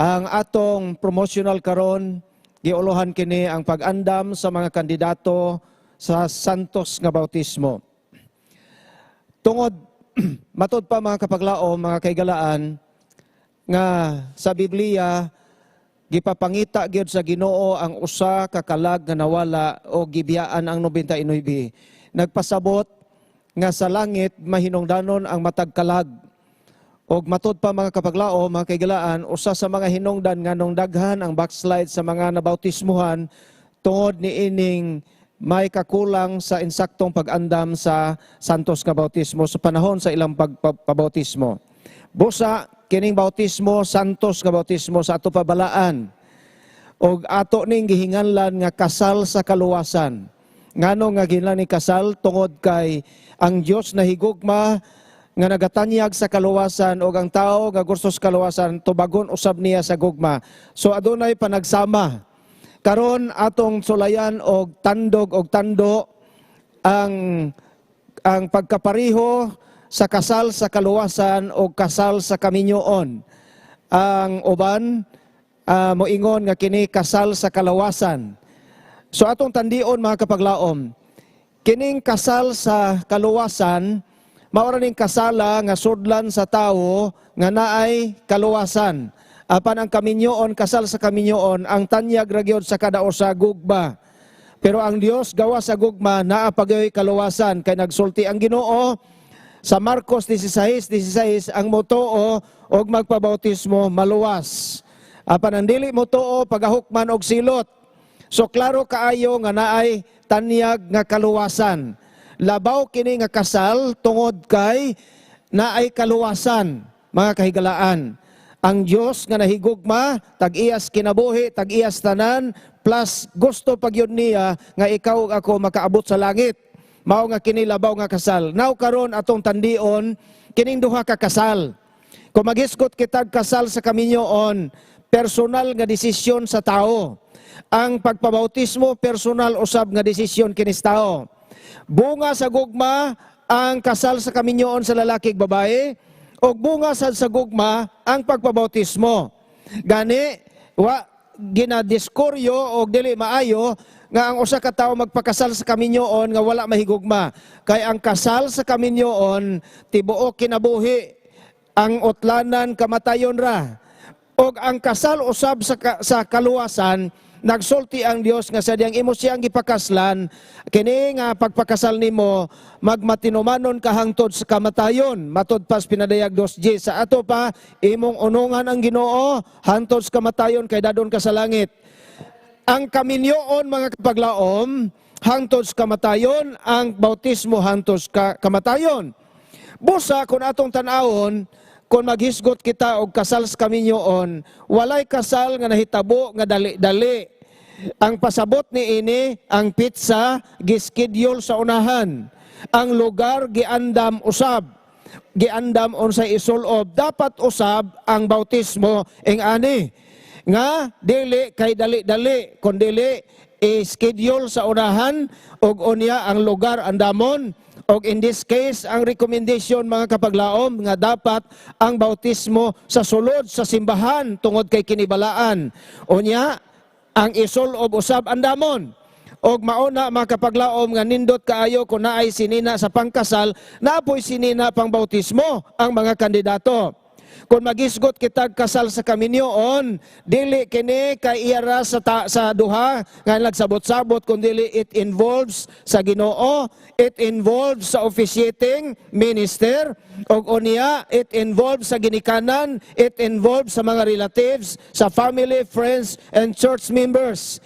Ang atong promotional karon giuluhan kini ang pag-andam sa mga kandidato sa Santos nga bautismo. Tungod matod pa mga kapaglaom, mga kaigalaan nga sa Biblia gipapangita gyud sa Ginoo ang usa ka kalag nga nawala o gibiyaan ang 99. Nagpasabot nga sa langit mahinungdanon ang matag kalag. Og matod pa mga kapaglao, mga kaigalaan, usa sa mga hinungdan nga nung daghan ang backslide sa mga nabautismuhan tungod ni ining may kakulang sa insaktong pag-andam sa santos nga bautismo sa panahon sa ilang pagpabautismo. Busa, kining bautismo, santos nga bautismo sa ato pabalaan. Og ato ning gihinganlan nga kasal sa kaluwasan. Ngano nga ginlan ni kasal tungod kay ang Dios na higugma nga nagatanyag sa kaluwasan og ang tao nga gusto sa kaluwasan tubagon usab niya sa gugma. So adunay panagsama. Karon atong sulayan og tandog og tando ang ang pagkapariho sa kasal sa kaluwasan o kasal sa kaminyoon. Ang uban ah, moingon nga kini kasal sa kalawasan. So atong tandion mga kapaglaom, kining kasal sa kaluwasan Maura ning kasala nga sudlan sa tawo nga naay kaluwasan. Apan ang kaminyoon, kasal sa kaminyoon, ang tanyag ragyod sa kada usa gugma. Pero ang Dios gawa sa gugma naa pagyoy kaluwasan kay nagsulti ang Ginoo sa Marcos 16:16 ang motoo og magpabautismo maluwas. Apan ang dili motoo pagahukman og silot. So klaro kaayo nga naay tanyag nga kaluwasan labaw kini nga kasal tungod kay naay kaluwasan mga kahigalaan. Ang Dios nga nahigugma tag-iyas kinabuhi tag-iyas tanan plus gusto pagyud niya nga ikaw ug ako makaabot sa langit. Mao nga kini labaw nga kasal. Now karon atong tandion kining duha ka kasal. Kung maghisgot kitag kasal sa kaminyoon personal nga desisyon sa tao. Ang pagpabautismo personal usab nga desisyon kinis tao Bunga sa gugma ang kasal sa kaminyoon sa lalaki ug babae o bunga sa, sa gugma ang pagpabautismo. Gani wa ginadiskoryo o dili maayo nga ang usa ka tawo magpakasal sa kaminyoon nga wala mahigugma. Kay ang kasal sa kaminyoon tibuok kinabuhi ang utlanan kamatayon ra. Og ang kasal usab sa, sa kaluwasan nagsulti ang Dios nga sa diyang imo siyang gipakaslan. Kini nga pagpakasal nimo magmatinumanon ka hangtod sa kamatayon. Matod pas pinadayag 2G sa ato pa imong unungan ang Ginoo hangtod sa kamatayon kay dadon ka sa langit. Ang kaminyoon mga kapaglaom hangtod sa kamatayon ang bautismo hangtod sa kamatayon. Busa kung atong tanawon kung maghisgot kita og kasal sa kaminyoon, walay kasal nga nahitabo nga dali-dali. Ang pasabot ni ini, ang pizza gischedule sa unahan. Ang lugar giandam usab. Giandam unsay isulob. Dapat usab ang bautismo ing ani. Nga dili kay dali-dali kun dili i-schedule sa unahan og unya ang lugar andamon Og in this case, ang recommendation mga kapaglaom nga dapat ang bautismo sa sulod sa simbahan tungod kay kinibalaan. Unya, ang isul og usab andamon. Og mauna mga kapaglaom nga nindot kaayo kung naay sinina sa pangkasal, naapoy sinina pang bautismo ang mga kandidato. Kung magisgot kitag kasal sa kaminyoon, dili kini kay iyara sa ta, sa duha nga nagsabot-sabot kun dili it involves sa Ginoo, it involves sa officiating minister og unya it involves sa ginikanan, it involves sa mga relatives, sa family, friends and church members.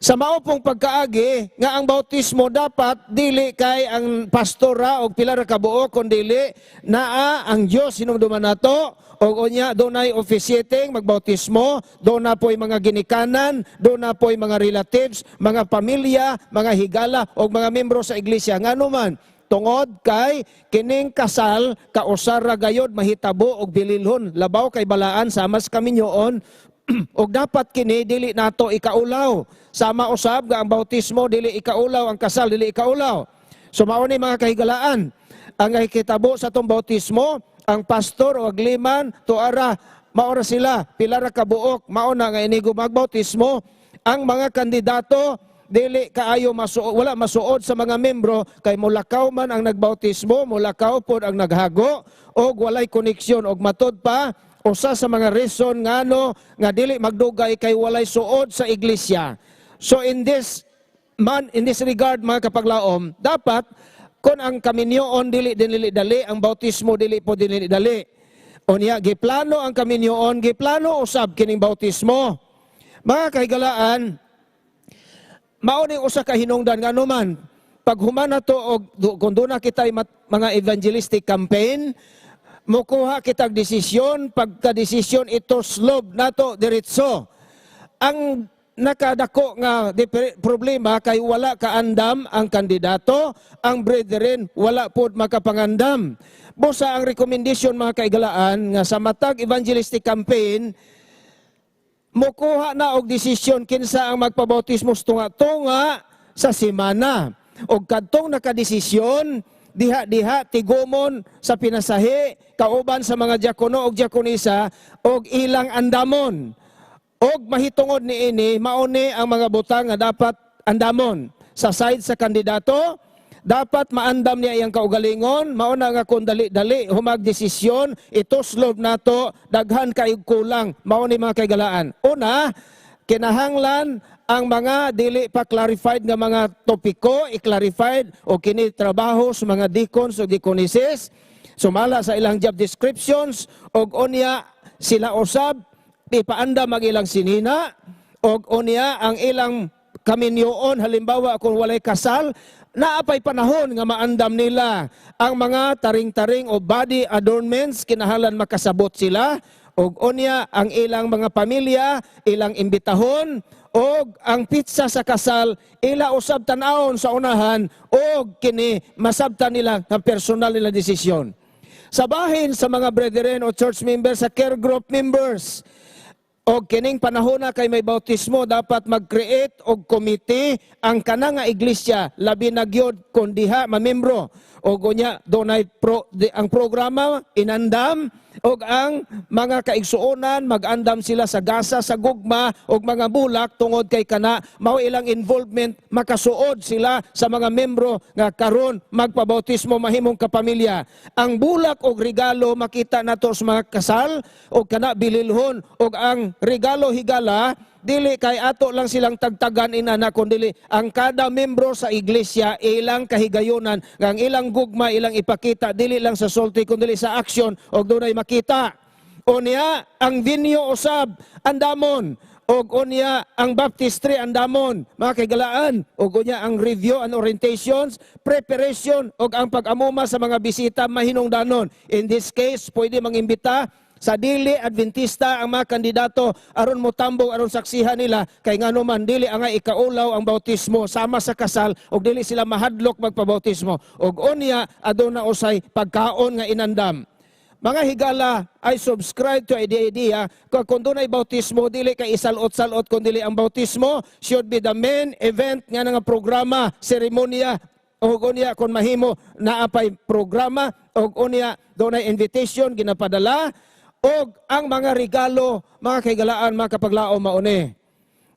Sa mao pong pagkaagi nga ang bautismo dapat dili kay ang pastora o pila ra ka buok kun dili naa ang Dios hinumduman nato o unya dunay officiating magbautismo do na po'y mga ginikanan do na po'y mga relatives mga pamilya mga higala o mga membro sa iglesia. Ngano man tungod kay kining kasal kausar ra gayod mahitabo og bililhon labaw kay balaan sama sa kaminyoon og dapat kini dili nato ikaulaw. Sama usab nga ang bautismo dili ikaulaw. Ang kasal dili ikaulaw. So mao ni mga kahigalaan ang kitabo sa tong bautismo ang pastor o agliman tuara maora sila pila ra ka buok mao na nga inigo magbautismo. Ang mga kandidato dili kaayo masuod wala masuod sa mga membro kay mulakaw man ang nagbautismo mulakaw pod ang naghago og walay koneksyon og matod pa usa sa mga reason ngano nga dili magdugay kay walay suod sa iglesia. So in this man in this regard mga kapaglaom dapat kung ang kaminyoon dili dili dali ang bautismo dili po dili dali. Unya giplano ang kaminyoon giplano usab kining bautismo. Mga kahigalaan mao ni usa ka hinungdan ngano man pag humana to og kung kita mga evangelistic campaign mukuha kitag desisyon pagka desisyon ito slob nato diretso ang nakadako nga problema kay wala kaandam ang kandidato ang brethren wala pod makapangandam busa ang recommendation mga kaigalaan nga sa matag evangelistic campaign mukuha na og desisyon kinsa ang magpabautismo tunga-tunga sa semana. Og kadtong nakadesisyon, diha-diha tigumon sa pinasahi, kauban sa mga diakono og diakonisa, og ilang andamon. Og mahitungod ni ini, mauni ang mga butang nga dapat andamon. Sa side sa kandidato, dapat maandam niya iyang kaugalingon, mauna nga kung dali-dali humag desisyon, ito slob nato, daghan kay kulang, mao ni mga kaigalaan. Una, kinahanglan ang mga dili pa clarified nga mga topiko, i-clarified o kini trabaho sa mga deacons o deaconesses, sumala sa ilang job descriptions, og unya sila usab, ipaanda mag ilang sinina, og unya ang ilang kaminyoon, halimbawa kung walay kasal, naapay panahon nga maandam nila. Ang mga taring-taring o body adornments kinahanglan makasabot sila. Og unya ang ilang mga pamilya ilang imbitahon og ang pizza sa kasal ila usab tan-awon sa unahan og kini masabtan nila nga personal nila desisyon sa bahin sa mga brethren o church members sa care group members og kining panahon na kay may bautismo dapat mag-create og committee ang kana nga iglesia labi na gyud kun diha mamembro. Og unya dunay pro, di, ang programa inandam og ang mga kaigsuonan mag-andam sila sa gasa sa gugma og mga bulak tungod kay kana mao ilang involvement makasuod sila sa mga membro nga karon magpabautismo mahimong kapamilya. Ang bulak og regalo makita nato sa mga kasal og kana bililhon og ang regalo higala. Dili kay ato lang silang tagtagan inana kundi ang kada membro sa iglesia ilang kahigayonan nga ang ilang gugma ilang ipakita dili lang sa sulti kundi sa action og dunay makita. Unya ang vinyo usab andamon. Og unya ang baptistry andamon. Mga kaigalaan og unya ang review and orientations preparation og ang pag-amuma sa mga bisita mahinungdanon. In this case pwede mangimbita sa dili adventista ang mga kandidato aron motambong aron saksihan nila kay ngano man dili angay ikaulaw ang bautismo sama sa kasal og dili sila mahadlok magpabautismo. Og unya aduna usay pagkaon nga inandam. Mga higala I subscribe to idea idea kung kung doon ay bautismo dili kay isalot-salot kung dili ang bautismo should be the main event nga nga programa seremonya og unya kung mahimo naapay programa og unya doon ay invitation ginapadala og ang mga regalo, mga kaigalaan, mga kapaglaom mauni.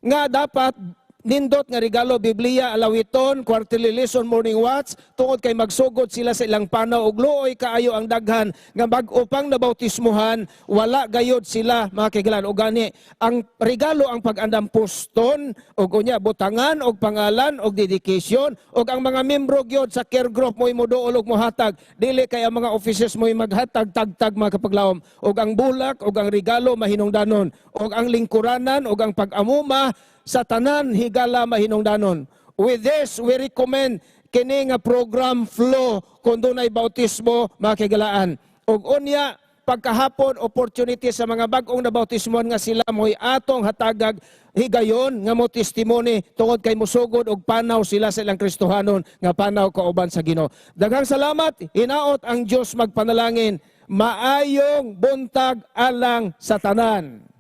Nga dapat nindot nga regalo Biblia alawiton quarterly lesson morning watch. Tungod kay magsugod sila sa ilang panaw ug luoy kaayo ang daghan. Nga bag-o pang nabautismuhan wala gayod sila mga kaigalan ug gani ang regalo ang pag-andam poston ug unya butangan og pangalan og dedication ug ang mga membro gyud sa care group mo imuduol ug mohatag dili kay ang mga offices mo maghatag tagtag mga kapaglawom ug ang bulak ug ang regalo mahinungdanon. Ug ang lingkuranan ug ang pag-amuma sa tanan higala mahinungdanon. With this, we recommend kini nga program flow kung dunay bautismo mga kigalaan. Ug unya pagkahapon opportunity sa mga bag-ong nabautismon nga sila mo'y atong hatagag higayon nga mo testimony tungod kay musugod og panaw sila sa ilang Kristohanon nga panaw kauban sa Ginoo. Daghang salamat, hinaot ang Dios magpanalangin. Maayong buntag alang sa tanan.